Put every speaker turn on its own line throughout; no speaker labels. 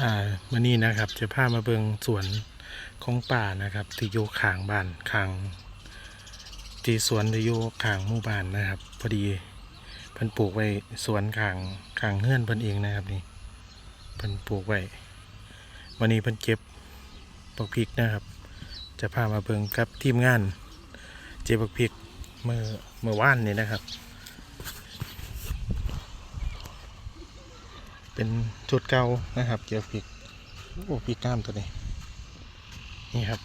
อ่ามื่อนี้นะครับจะพามาเบิงสวนของป่านะครับที่อยู่ข้างบ้านข้างที่สวนที่อยู่ข้างหมู่บ้านนะครับ พอดีเพิ่นปลูกไว้สวนข้างข้างเฮือนเพิ่นเองนะครับนี่เพิ่นปลูกไว้วันนี้เพิ่นเก็บปักพริกนะครับ จะพามาเบิงกับทีมงาน เจ็บปักพริกเมื่อเมื่อวานนี้นะครับ เป็นจุดเก่านะครับ เกี่ยวพริกโอ้พริกกล้ามตัวนี้ นี่ครับ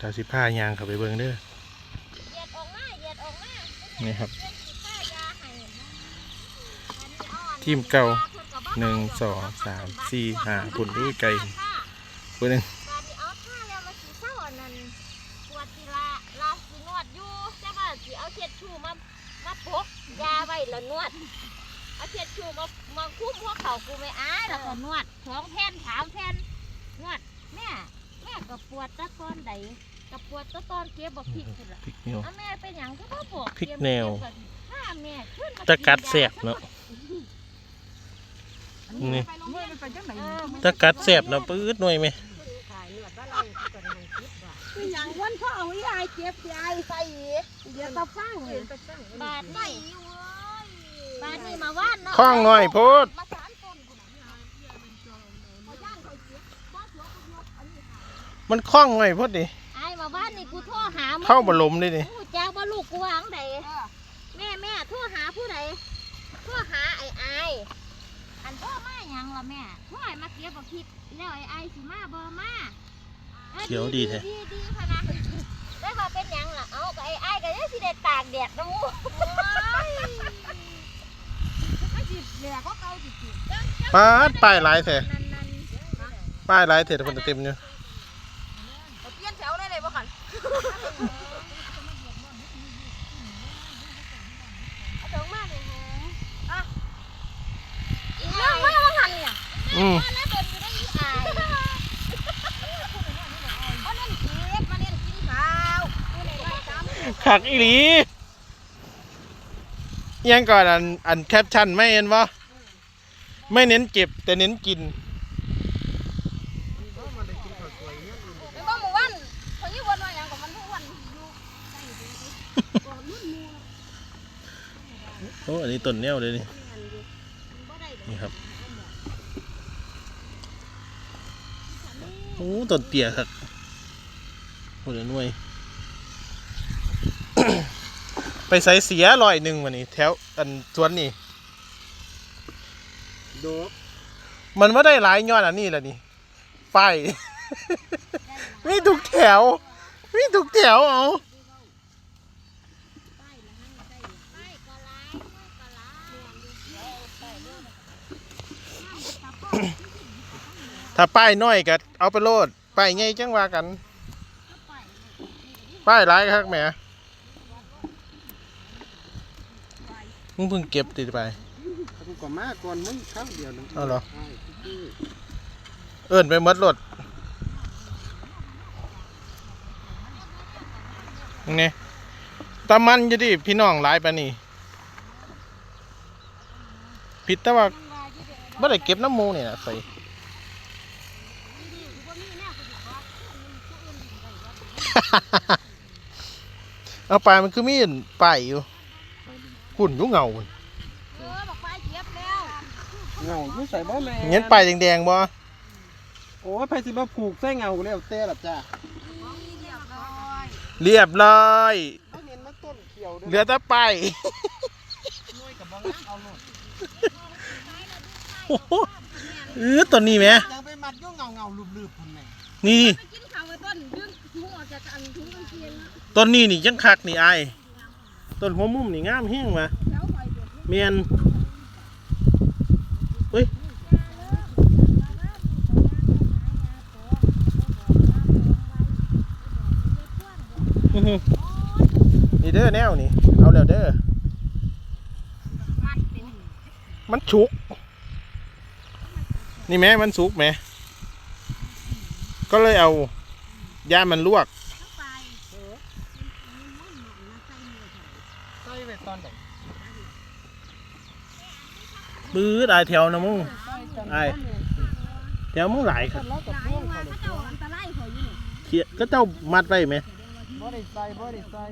ดาวสิผ้ายางเข้าไปเบิ่งเด้อ
เหยียดออกมาเหยียดออกมา
นี่ครับ
เล่นกีตาร์ยาให้อันนี้เอาอัน
ทีมเก่าหนึ่งสองสามสี่ห้าปุ่นด้วยไก่ปุ่นหนึ่ง
บาดนี้เอาท่าแล้วมาสีเศร้าอันนั้นปวดทีละลาสีนวดอยู่แต่ว่าสีเอาเช็ดชูมามาพกยาไว้แล้วนวด เอาเช็ดชูมามาคุ้มหัวเข่ากูไม่อายแล้วก็ นวดสองแผ่นสามแผ่นนวดแม่แม่ก็ปวดตะตอนใดก็ปวดตะตอนเก็บบักพริกนี่แหละ
พริกเหนียว
เอาแม่เป็นหยังก็บ่บอก
พริกแนว
ถ้าแม่ขึ้นมา
ตะกัดแสบเนาะนี่
เออ
ตะกัดแสบเนาะปื๊ดหน่วยไหม
คืออย่างวันเขาเอายายเจ็บยายใส่เดี๋ยวตาฟังเลย
บาทนี่บาทนี่มาว่านเนาะ
คล้องหน่อยโพด
มาสามต้นพุ่นน่ะพอย่างเขาเจ็บบ่สวกูยกอันนี้ค่ะ
มันคล้องหน่อยโพดดิ
ไอ้มาว่านนี่กูโทรหามึง
เข้าบลมเลยดิ
กูจ้างว่าลูกกูวางใดแม่แม่โทรหาผู้ใดโทรหาไอ้ไอ้อันโทรมาหยังล่ะแม่โทรให้มาเก็บบักพริกแล้วไอ้ไอ้สิมาบ่มาออ
เขียวดีแท้
ดีดีพะนะได้มาเป็นหยังล่ะเอากับไอ้ไอ้ายก็ยังสิได้ตากแดดนะมูไม่สิเหลือก็เก่าจิจิ
ป้าดป้ายหลายแท้
นั่นนั่น
ป้ายหลายแท้คนเต็มอยู่
เปลี่ยนแถวได้เลยบ่คัน
เอาถุงมาเลยฮะอีกเรื่องว่าว่าหันเนี่ย
อืม
มาแล้วโดนอยู่ได้อีอายมาเล่นเก็บมาเล่นกินข้าวผู้ใดได้ตาม
ขักอีหลี ยังก่อนอันอันแคปชั่นไม่เห็นวะไม่เน้นเก็บแต่เน้นกิน
ไม่ว่าหมู่บ้านเขาอยู่วันว่าหยังกับมันทุกวันอยู่
โอ้อันนี้ต้นแนวเลยนี่นี่ครับโอ้ต้นเตี้ยครับโอ้เดี๋ยวหน่วย ไปใส่เสียลอยหนึ่งวันนี้แถวอันสวนนี่
โดบ
มันว่าได้หลายยอดอันนี้แหละนี่ไปมีทุกแถวมีทุกแถวเอา ถ้าป้ายน้อยก็เอาไปโลดป้ายใหญ่จังว่ากัน ป้ายหลายครับแหมมึงเพิ่งเก็บติดไป
กูก็มาก่อนมึงครั้งเดียวนึง
เอาเหรอ เอิ้นไปหมดรถนี่ตามันจะดิพี่น้องหลายปานนี่ ผิดแต่ว่าไม่ได้เก็บน้ำหมูนี่นะใส่เอาไปมันคือมีนไปายอยู่หุ่นอยุ่เหงาพุ่น
เออบอกไปเก็บแล้ว
เงาอยู่ใส่บ่แม่
เงี้ยไปายแดงๆบ่
โอ้ยไผสิมาผูกใส่เงาแล้วแต่ละจ้า
เรียบร้อย
เขาเห็นมันต้นเขียวด้วย
เหลือแต่ไปาย
น้อยกับบ่งามเอาโลด
โอ้โหเออตัวนี้ไหม
ยังไปมัดอยู่เงาเงาๆลืบๆพุ่นแม่
นี่
ไปกินข้าวไว้ต้นดึงถุงออกจากอันถุงกางเกงนะ
ต้นนี้นี่ยังคักนี่ไอายต้นหัวมุมนี่งามแห้งมา
แถวคอยเดือด
เมียนเฮ้ยอื้อหือนี่เด้อแนวนี่เอาแล้วเด้อ
มันเป็น
มันสุก นี่แม่มันสุกแม่ก็เลยเอายามันลวก
ใส่ไว้ตอนใด
ปื้ดอายแถวนะมึงอายแถแถวมึงหลายครับ
หลายว่าเขาเจ้าอันตรายเขาอยู่นี่
เขียก็เจ้ามัดไว้ไหม
บ่ได้ใส่บ่ได้ใส่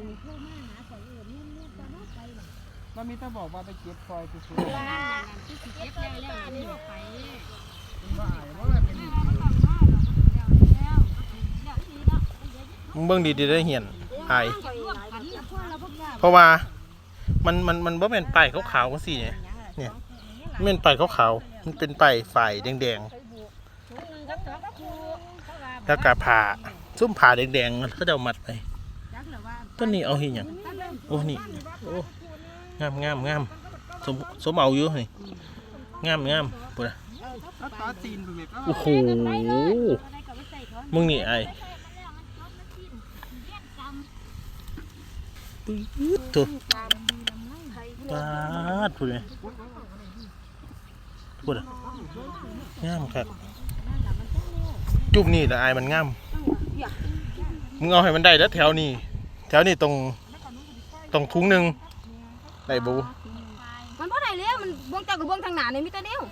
มันมีแต่บอกว่าไปเก็บซอยซื่อ
เบแล้วแล้วนี่ไป
มันบ่อายว่ามันเป็น
มึงเบิ่งดีๆได้เหียน
ไปหายเพ
ราะว่ามันมันมันบ่เป็นไปายขาวๆจังซี่เนี่ยเนี่ยมันเป็นไปายขาวๆมันเป็นไปายฝ่ายแดงๆแล้วก็ผ่าซุ่มผ่าแดงๆเขาจะเอามัดไปต้นนี้เอาเฮ็ดหยังโอ้นี่โอ้งามงามงามสมสมเอาอยู่นี่งามงามปุ่น น่ะ
เอาตาตีนไปแม่ก็
โอ้โหมึงนี่ไอ้ปึ๊ดตัวปาดพูดเลยพูดอะงามครับ จุ่มนี่แต่อายมันงามมึงเอาให้มันได้แล้วแถวนี้ แถวนี้ตรง ตรงทุงหนึ่งได้บู
มันบ่ได้แล้วมันบวงเจ้ากับบวงทางหน้านี่มีแต่เดียว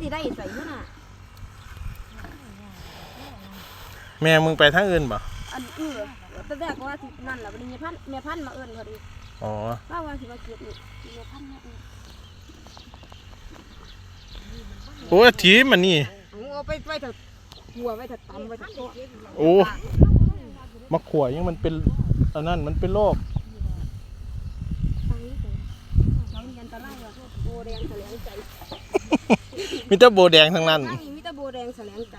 สิได้ใส่อยู่น่ะ
แม่มึงไปทางอื่นบ่
อันเออแต่แรกก็ว่าสินั่นแหละวันนี้แม่พันแม่พันมาเอิ้นพอดี
อ๋อ
ว่าว่าสิมาเก็บนี่แม่พันมาเอิ้น
โอ้ยทีมันนี่
เอาไปไว้เถอะหัวไว้เถอะตำไว้เถอะตัว
โอ้มะขวยังมันเป็นอันนั้นมันเป็นโรค
ตายเถอะเขามีอันตรายว่ะโบแดงแสลงใจ
มีแต่โบแดงทั้งนั้น
ทางนี้มีแต่โบแดงแสลงใจ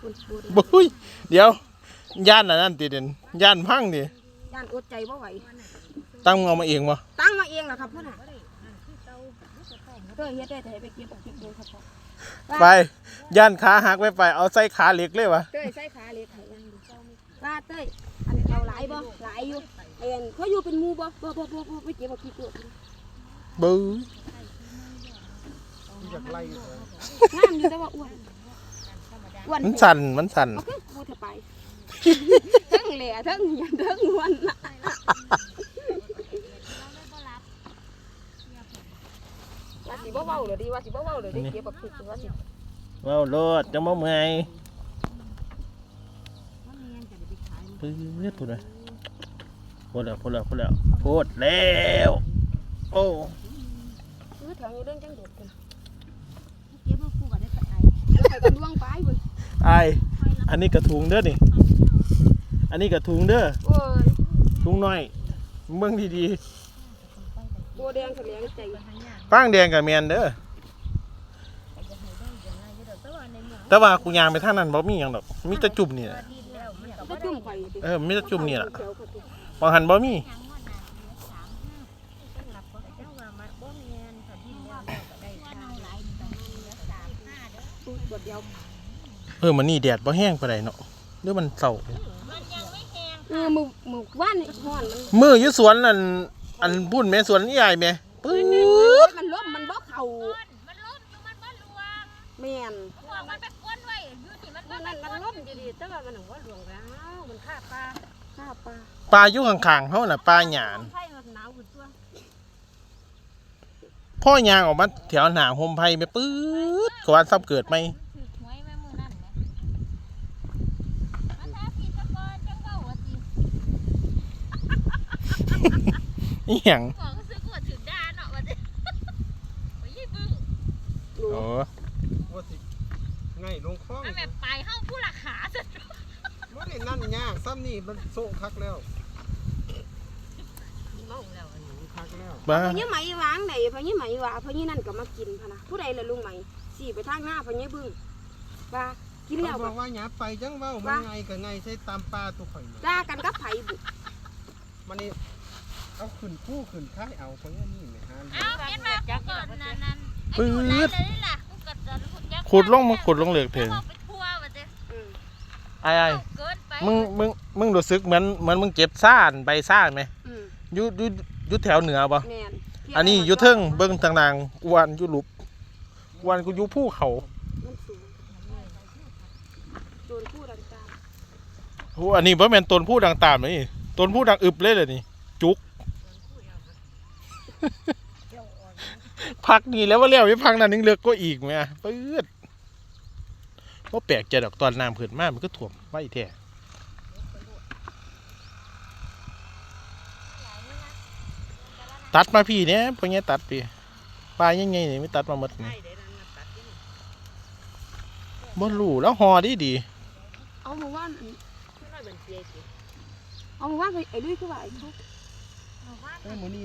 คุณโบแดง
บุ้ยเดี๋ยว ย่านอันนั้นติเด่นย่านพังดิ
ย่านอดใจบ่ไหว
ตั้งมึงเอามาเองวะ
ตั้งมาเองล่ะครับพ่อน่ะเต้ยเฮ็ดได้แต่ให้ไปเก็บเอาเก็บดูครับพ่อ
ไปย่านขาหักไปไปเอาใส่ขาเหล็กเลยวะ
เต้ยใส่ขาเล็กให้ยังดูว่าเต้ยอันเอาหลายบ่หลายอยู่เอ็นเขาอยู่เป็นหมู่บ่บ่บ่บ่บ่ไปเก็บเอาขี้ตัว
บู๊
อยากไล่เลย
งามอยู่แต่ว่าอ้วนอ้วน
มันสั่นมันสั่น
โอเคกูเถอะไปทั้งเหล่ทั้งหยันทั้งอ้วนน่ะว่าสิบ่เว้าเลยดีว่าสิบ่เว้าเลยดีเก็บเอาขี้ตัวว่าสิ
ว้าวโลดจังบ่เมื่อยปื๊ดพูดเลยพูดแล้วพูดแล้วพูดแล้วพูดแล้วโอ้
คือแถวนี้ กันล่วงไปเว้ย
ไอายอันนี้กระทุงเด้อนี่ อันนี้กระทุงเด้อ
โอ้ย
ทุงน้อยเบิ่งดี
โบแดงแสลงใจ
ๆฟางแดงกับแมนเด้อแต่ว่ากูยางไปทางนั้นบ่มีหยังดอกมีแต่จุ่มนี่แหละ
ก็จุ่มไข่ดิ
เออมีแต่จุ่มนี่แหละบางหันบ่มี
บดเดียว
เออมันนี่แดดบ่แห้งปานใดเนาะหรือมันเศร้า
เออมือมือว่านนี่ฮ้อนมัน
มืออยู่สวนนั่นอันพุ่นแม่สวนใหญ่แม่ปื๊ด
มันล้มมันบ่เข่า
มันล้มอยู่มันบ่หลวง
แม่น
พวกมันไปก้นไว้อยู่นี่มันบ่
มัน
ไป
มัน
ก้น
ล้มดีๆแต่ว่ามันหนูว่าหลวงแล้วมันฆ่าปลาฆ่าปลา
ปลาอยู่ข้างๆเฮาน่ะปลาหยาน
ไฟมันหนาวขึ้นตัว
พ่อยางออกมาแถวหน้าโฮมไผแม่ปื๊ดกว่าซับเกิดไหม
ถือหวยแม่มือนั่นแหละมันถ้าผิดตะกอนจังเว้าว่าสิ
อีหยัง
บอกก็ซื้อกูว่าถึงด่าเนาะว่าสิไปยี่บึ้ง
อ๋อ
ว่าสิง่ายลงคล้อง
อันแบบไปเฮาผู้ราคาซะ
บ่ได้นั่นยากซ้ำนี่มันโซ่คักแล้ว
เมาแล้วอันนี้
คักแล้ว
บ้า
พญไหมวางไหนพญไหมว่าพญนั่นก็มากินพะนะผู้ใดล่ะลุงไหมสี่ไปทางหน้าพญบึ้งว่ากิน
มัน
แล้ว
บ
ก็
อกว่าหยาไปจังเว้ามันไงก็ไงใช้ตามปลาตัวข่อยนี่
ด่ากันกับไผบุ
มันนี่ เอาขึ้นคู่ขึ้นท้ายเอาคนนี้แม่ฮาน
เอาเห็นว่ากูเกิดนั่นนั่นไอ้อยู่ไหนเลยนี่ล่ะกูเกิดตอนกูยักษ์
ขุดลงมาขุดลงเหลือกถึง
เอาไปทั่วว่าสิ
อืม
ไอ้ไอ้
เอาเกินไป
มึงมึงมึงรู้สึกเหมือนเหมือนมึงเจ็บซ่านใบซ่านไหม
อืม
อยู่อยู่อยู่แถวเหนือบ่
แม่น
อันนี้อยู่เทิงเบิ่งทางนางกวนอยู่หลุบกวนกูอยู่ภูเขา
มันสูงโดนผู้ดังตาม
โอ้อันนี้บ่แม่นต้นผู้ดังตามเลยนี่ต้นผู้ดังอึบเลยเลยนี่จุก พักนี่แล้วว่าแล้วไปพักนั้นนึงเลือกก็อีกแม่ปื๊ดว่าแปลกใจดอกตอนน้ำขึ้นมามันก็ถ่วมไว้แท้
หลายนี่นะแต่ละนะ
ตัดมาพี่เนี่ยพวกนี้ตัดพี่ปลายังไงนี่ไม่ตัดมาหมดนี่บ่รู้แล้วหอดีดี
เอาหมู่บ้านอัน
คือน้อยเป็นเสียสิ
เอาหมู่บ้านไอ้ลุยคือว่าไอ้ทุก
หมู่บ้าน
เอ้ยมื้อนี้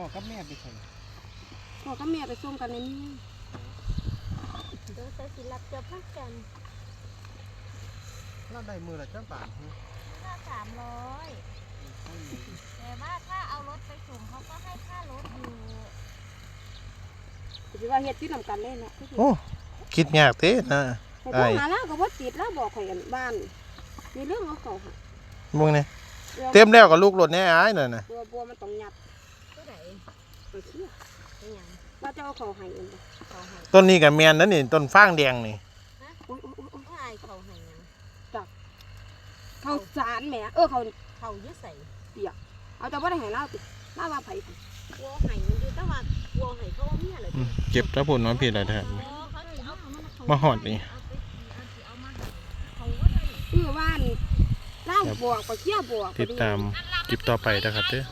พ่อกับแม่ไปใส่
พ่อกับแม่ไปส่งกันในนี้
เดี๋ยวใส่สิรับจะพักกัน
เราได้มือละจักบาทฮะ
ค่าสามร้อยแต่ว่าถ้าเอารถไปส่งเขาก็ให้ค่ารถอยู่
สิว่าเฮ็ดที่นำกันได้เนาะ
โอ้คิดยากเด้นะ
ให้พ่อหาแล้วก็บ่ติดแล้วบอกให้กันบ้าน มีเรื่องเอาเขาค่ะ
มึงนี่เต็มแล้วกับลูกรถเนี่ยอ้ายนั่นน่ะ
บัวบัวมันต้องยัด
ผู้ใด
ไป เชี่ย
เป็นหยัง
ว่าจะเอาเขาให้เอง
เขาให้
ต้นนี้กับแมนนั่นนี่ต้นฟางแดงนี่
โอ้ยโอ้ยโอ้ยโอ้ย
อายเขาให้หยัง
เขาสารแหมเออเขา
เขาอยึดใส่
เอาแต่บ่ได้ให้เราติเราว่าไผ่
วัวไห่มันอยู่แต่ว่าวัวไห่เขาเอาเมียเลย
อืมเก็บแล้วผลน้อยผิดอะไรแท้
เขาสิเอา
มาหอดนี่
เออว่านเล่าบวกไปเชี่ยบวก
ติดตามคลิปต่อไปนะครับเด้อ